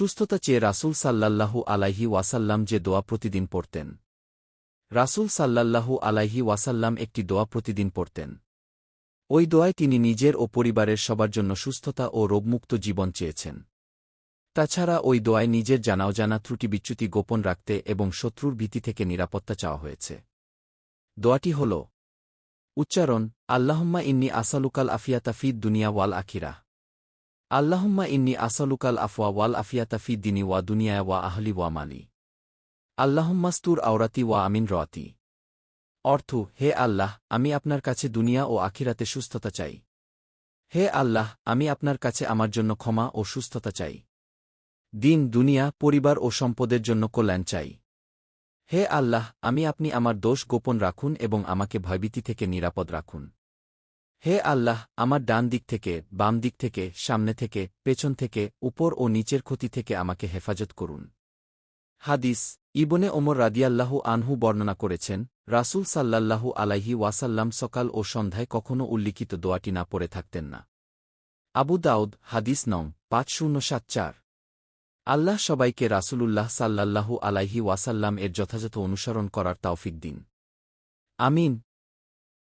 সুস্থতা চেয়ে রাসূল সাল্লাল্লাহু আলাইহি ওয়াসাল্লাম যে দোয়া প্রতিদিন পড়তেন। রাসূল সাল্লাল্লাহু আলাইহি ওয়াসাল্লাম একটি দোয়া প্রতিদিন পড়তেন। ওই দোয়ায় তিনি নিজের ও পরিবারের সবার জন্য সুস্থতা ও রোগমুক্ত জীবন চেয়েছেন। তাছাড়া ওই দোয়ায় নিজের জানাও জানা ত্রুটি বিচ্যুতি গোপন রাখতে এবং শত্রুর ভীতি থেকে নিরাপত্তা চাওয়া হয়েছে। দোয়াটি হল, উচ্চারণ, আল্লাহম্মা ইন্নি আসালুকাল আফিয়াতা ফিদ দুনিয়া ওয়াল আখিরা আল্লাহম্মা ইন্নি আসালুকাল আফওয়া ওয়াল আফিয়াতা ফিদ দিনী ওয়া দুনিয়ায় ওয়া আহলি ওয়া মালি। আল্লাহম্মাস্তুর আওরাতি ওয়া আমিন রয়াতি অর্থ, হে আল্লাহ, আমি আপনার কাছে দুনিয়া ও আখিরাতে সুস্থতা চাই। হে আল্লাহ, আমি আপনার কাছে আমার জন্য ক্ষমা ও সুস্থতা চাই। দিন, দুনিয়া, পরিবার ও সম্পদের জন্য কল্যাণ চাই। হে আল্লাহ, আমি আপনি আমার দোষ গোপন রাখুন এবং আমাকে ভয়ভীতি থেকে নিরাপদ রাখুন। হে আল্লাহ, আমার ডান দিক থেকে, বাম দিক থেকে, সামনে থেকে, পেছন থেকে, উপর ও নিচের ক্ষতি থেকে আমাকে হেফাজত করুন। হাদিস, ইবনে ওমর রাদিয়াল্লাহু আনহু বর্ণনা করেছেন, রাসূল সাল্লাল্লাহু আলাইহি ওয়াসাল্লাম সকাল ও সন্ধ্যায় কখনও উল্লিখিত দোয়াটি না পড়ে থাকতেন না। আবু দাউদ, হাদিস নং, পাঁচ শূন্য সাত চার। আল্লাহ সবাইকে রাসূলুল্লাহ সাল্লাল্লাহু আলাইহি ওয়াসাল্লাম এর যথাযথ অনুসরণ করার তাওফিক দিন। আমিন।